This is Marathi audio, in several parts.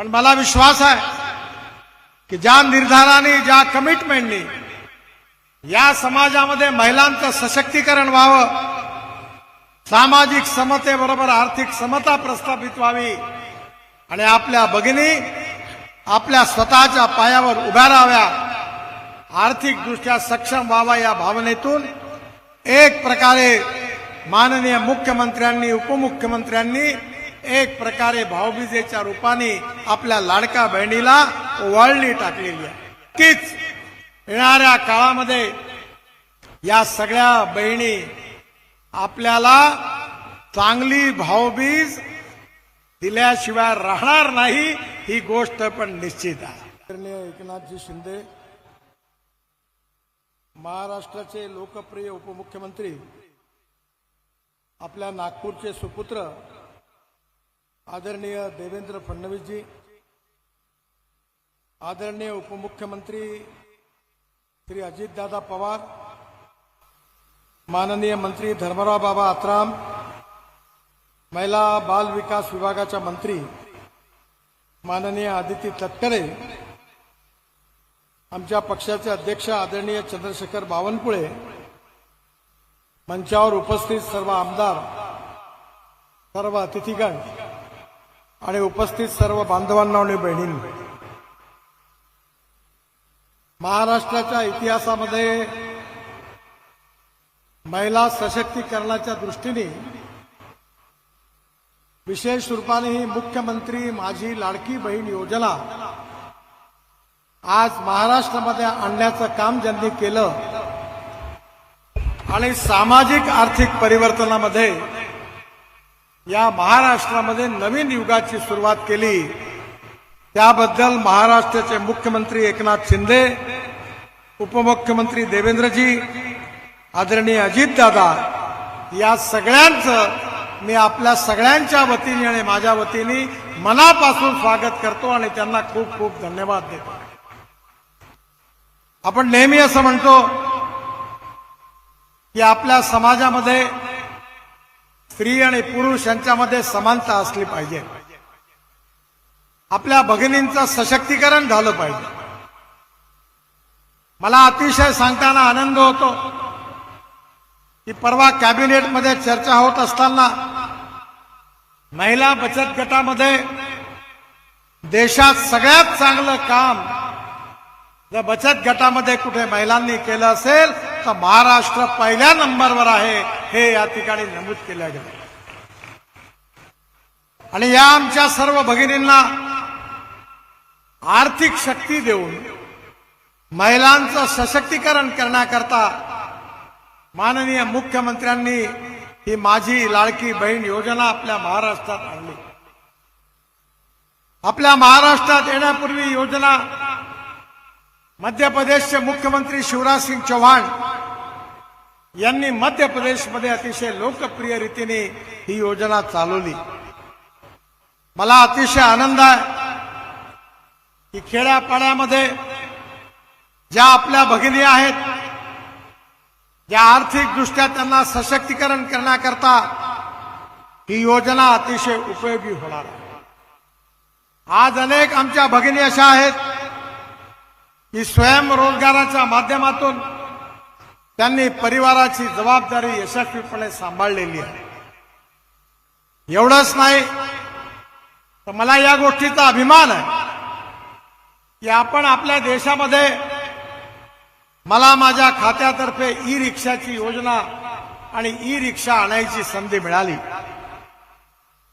पण मला विश्वास आहे की ज्या निर्धाराने ज्या कमिटमेंटनी या समाजामध्ये महिलांचं सशक्तीकरण व्हावं सामाजिक समतेबरोबर आर्थिक समता प्रस्थापित व्हावी आणि आपल्या भगिनी आपल्या स्वतःच्या पायावर उभ्या राहाव्या आर्थिकदृष्ट्या सक्षम व्हावा या भावनेतून एक प्रकारे माननीय मुख्यमंत्र्यांनी उपमुख्यमंत्र्यांनी एक प्रकारे भाऊबीजेच्या रूपाने आपल्या लाडका बहिणीला वळणी टाकलेली आहे. तीच येणाऱ्या काळामध्ये या सगळ्या बहिणी आपल्याला चांगली भाऊबीज दिल्याशिवाय राहणार नाही ही गोष्ट पण निश्चित आहे. एकनाथजी शिंदे महाराष्ट्राचे लोकप्रिय उपमुख्यमंत्री आपल्या नागपूरचे सुपुत्र आदरणीय देवेंद्र फडणवीसजी आदरणीय उपमुख्यमंत्री श्री अजितदादा पवार माननीय मंत्री धर्मराव बाबा आत्राम महिला बाल विकास विभागाच्या मंत्री माननीय आदिती तटकरे आमच्या पक्षाचे अध्यक्ष आदरणीय चंद्रशेखर बावनकुळे मंचावर उपस्थित सर्व आमदार सर्व अतिथीगण आणि उपस्थित सर्व बांधवांना आणि बहिणींना. महाराष्ट्राच्या इतिहासामध्ये महिला सशक्तीकरणाच्या दृष्टीने विशेष रूपाने ही मुख्यमंत्री माझी लाडकी बहीण योजना आज महाराष्ट्रामध्ये आणण्याचं काम ज्यांनी केलं आणि सामाजिक आर्थिक परिवर्तनामध्ये या महाराष्ट्रामध्ये नवीन युगाची सुरुवात केली. त्याबद्दल महाराष्ट्राचे मुख्यमंत्री एकनाथ शिंदे उपमुख्यमंत्री देवेंद्रजी आदरणीय अजितदादा या सगळ्यांचं मी आपल्या सगळ्यांच्या वतीने आणि माझ्या वतीने मनापासून स्वागत करतो आणि त्यांना खूप खूप धन्यवाद देतो. आपण नेहमी असं म्हणतो की आपल्या समाजामध्ये स्त्री आणि पुरुष यांच्यामध्ये समानता असली पाहिजे. आपल्या भगिनींचं सशक्तीकरण झालं पाहिजे. मला अतिशय सांगताना आनंद होतो की परवा कॅबिनेटमध्ये चर्चा होत असताना महिला बचत गटामध्ये देशात सगळ्यात चांगलं काम जर बचत गटामध्ये कुठे महिलांनी केलं असेल तर महाराष्ट्र पहिल्या नंबरवर आहे हे या ठिकाणी नमूद केलं गेलं. आणि या आमच्या सर्व भगिनींना आर्थिक शक्ती देऊन महिलांचं सशक्तीकरण करण्याकरता माननीय मुख्यमंत्र्यांनी ही माझी लाडकी बहीण योजना आपल्या महाराष्ट्रात आणली. आपल्या महाराष्ट्रात येण्यापूर्वी योजना मध्य प्रदेशचे मुख्यमंत्री शिवराज सिंग चौहान यांनी मध्य प्रदेशमध्ये अतिशय लोकप्रिय रीतीने ही योजना चालवली. मला अतिशय आनंद आहे की खेड्यापाड्यामध्ये ज्या आपल्या भगिनी आहेत ज्या आर्थिकदृष्ट्या त्यांना सशक्तीकरण करण्याकरता ही योजना अतिशय उपयोगी होणार आहे. आज अनेक आमच्या भगिनी अशा आहेत की स्वयंरोजगाराच्या माध्यमातून त्यांनी परिवाराची जबाबदारी यशस्वीपणे सांभाळलेली आहे. एवढंच नाही तर मला या गोष्टीचा अभिमान आहे की आपण आपल्या देशामध्ये मला माझ्या खात्यातर्फे ई रिक्षाची योजना आणि ई रिक्षा आणायची संधी मिळाली.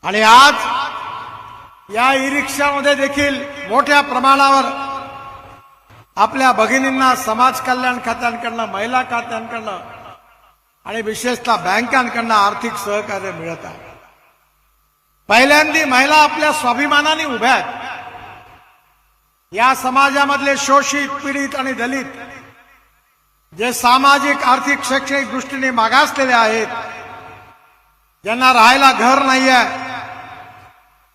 आणि आज या ई रिक्षामध्ये देखील मोठ्या प्रमाणावर आपल्या भगिनींना समाज कल्याण खात्यांकडनं महिला खात्यांकडनं आणि विशेषतः बँकांकडनं आर्थिक सहकार्य मिळत आहे. पहिल्यांदी महिला आपल्या स्वाभिमानाने उभ्या आहेत. या समाजामधले शोषित पीडित आणि दलित जे सामाजिक आर्थिक शैक्षणिक दृष्टीने मागासलेले आहेत ज्यांना राहायला घर नाही आहे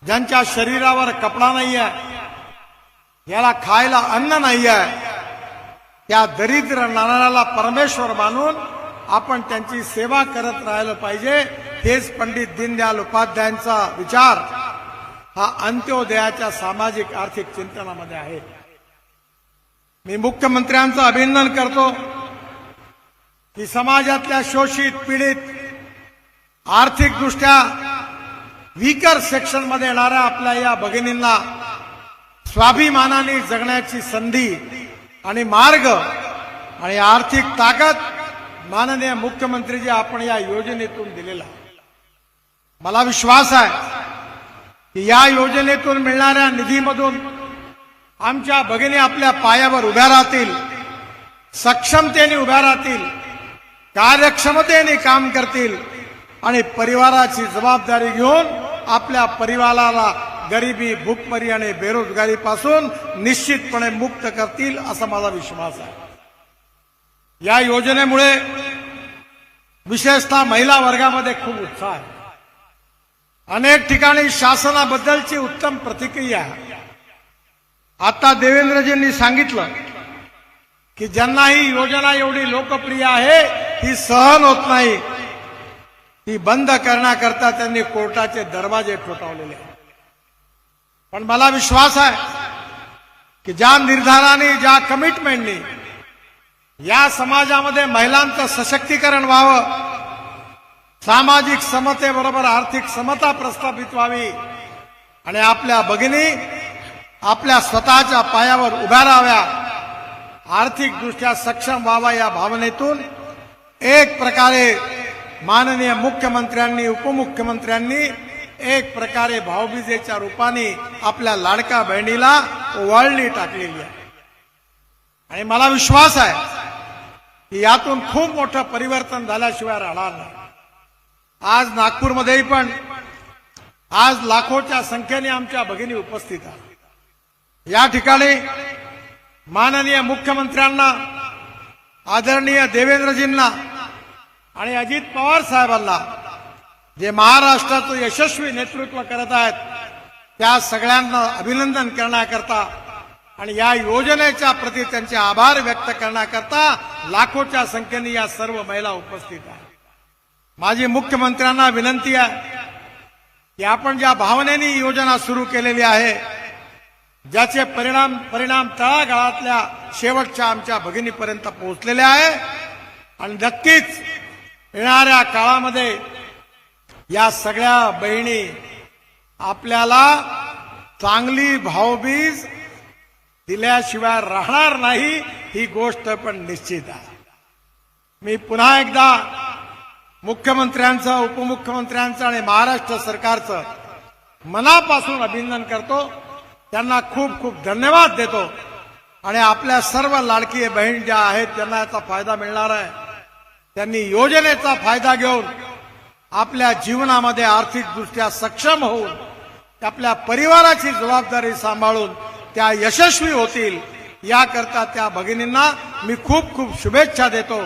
ज्यांच्या शरीरावर कपडा नाही आहे याला खायला अन्न नाही आहे त्या दरिद्र नारायणाला परमेश्वर मानून आपण त्यांची सेवा करत राहिलं पाहिजे. हेच पंडित दीनदयाल उपाध्यायांचा विचार. हा अंत्योदयाच्या सामाजिक आर्थिक चिंतनामध्ये आहे. मी मुख्यमंत्र्यांचं अभिनंदन करतो. की समाजातल्या शोषित पीडित आर्थिकदृष्ट्या वीकर सेक्शनमध्ये येणाऱ्या आपल्या या भगिनींना स्वाभिमानाने जगण्याची संधी आणि मार्ग आणि आर्थिक ताकद माननीय मुख्यमंत्रीजी आपण या योजनेतून दिलेला मला विश्वास आहे की या योजनेतून मिळणाऱ्या निधीमधून आमच्या भगिनी आपल्या पायावर उभ्या राहतील सक्षमतेने उभ्या राहतील कार्यक्षमतेने काम करतील आणि परिवाराची जबाबदारी घेऊन आपल्या परिवाराला गरिबी भूकमरी आणि बेरोजगारीपासून निश्चितपणे मुक्त करतील असा माझा विश्वास आहे. या योजनेमुळे विशेषतः महिला वर्गामध्ये खूप उत्साह आहे. अनेक ठिकाणी शासनाबद्दलची उत्तम प्रतिक्रिया. आता देवेंद्रजींनी सांगितलं की ज्यांना ही योजना एवढी लोकप्रिय आहे ती सहन होत नाही. ती बंद करण्याकरता त्यांनी कोर्टाचे दरवाजे ठोठावलेले आहेत. पण मला विश्वास आहे की ज्या निर्धाराने ज्या कमिटमेंटनी या समाजामध्ये महिलांचं सशक्तीकरण व्हावं सामाजिक समतेबरोबर आर्थिक समता प्रस्थापित व्हावी आणि आपल्या भगिनी आपल्या स्वतःच्या पायावर उभ्या राहाव्या आर्थिकदृष्ट्या सक्षम व्हावा या भावनेतून एक प्रकारे माननीय मुख्यमंत्र्यांनी उपमुख्यमंत्र्यांनी एक प्रकारे भाऊबीजेच्या रूपाने आपल्या लाडका बहिणीला वळणी टाकलेली आहे. आणि मला विश्वास आहे की यातून खूप मोठं परिवर्तन झाल्याशिवाय राहणार नाही. आज नागपूरमध्येही पण आज लाखोच्या संख्येने आमच्या भगिनी उपस्थित आहेत. या ठिकाणी माननीय मुख्यमंत्र्यांना आदरणीय देवेंद्रजींना आणि अजित पवार साहेबांना जे महाराष्ट्राचं यशस्वी नेतृत्व करत आहेत त्या सगळ्यांना अभिनंदन करण्याकरता आणि या योजनेच्या प्रती त्यांचे आभार व्यक्त करण्याकरता लाखोच्या संख्येने या सर्व महिला उपस्थित आहेत. माझी मुख्यमंत्र्यांना विनंती आहे की आपण ज्या भावनेने योजना सुरू केलेली आहे ज्याचे परिणाम परिणाम तळागाळातल्या शेवटच्या आमच्या भगिनीपर्यंत पोहोचलेले आहे आणि नक्कीच येणाऱ्या काळामध्ये या सगळ्या बहिणी आपल्याला चांगली भावबीज दिल्याशिवाय राहणार नाही ही गोष्ट पण निश्चित आहे. मी पुन्हा एकदा मुख्यमंत्र्यांचं उपमुख्यमंत्र्यांचं आणि महाराष्ट्र सरकारचं मनापासून अभिनंदन करतो. त्यांना खूप खूप धन्यवाद देतो. आणि आपल्या सर्व लाडकी बहीण ज्या आहेत त्यांना याचा फायदा मिळणार आहे. त्यांनी योजनेचा फायदा घेऊन आपल्या जीवनामध्ये आर्थिकदृष्ट्या सक्षम होऊन आपल्या परिवाराची जबाबदारी सांभाळून त्या यशस्वी होतील याकरता त्या भगिनींना मी खूप खूप शुभेच्छा देतो.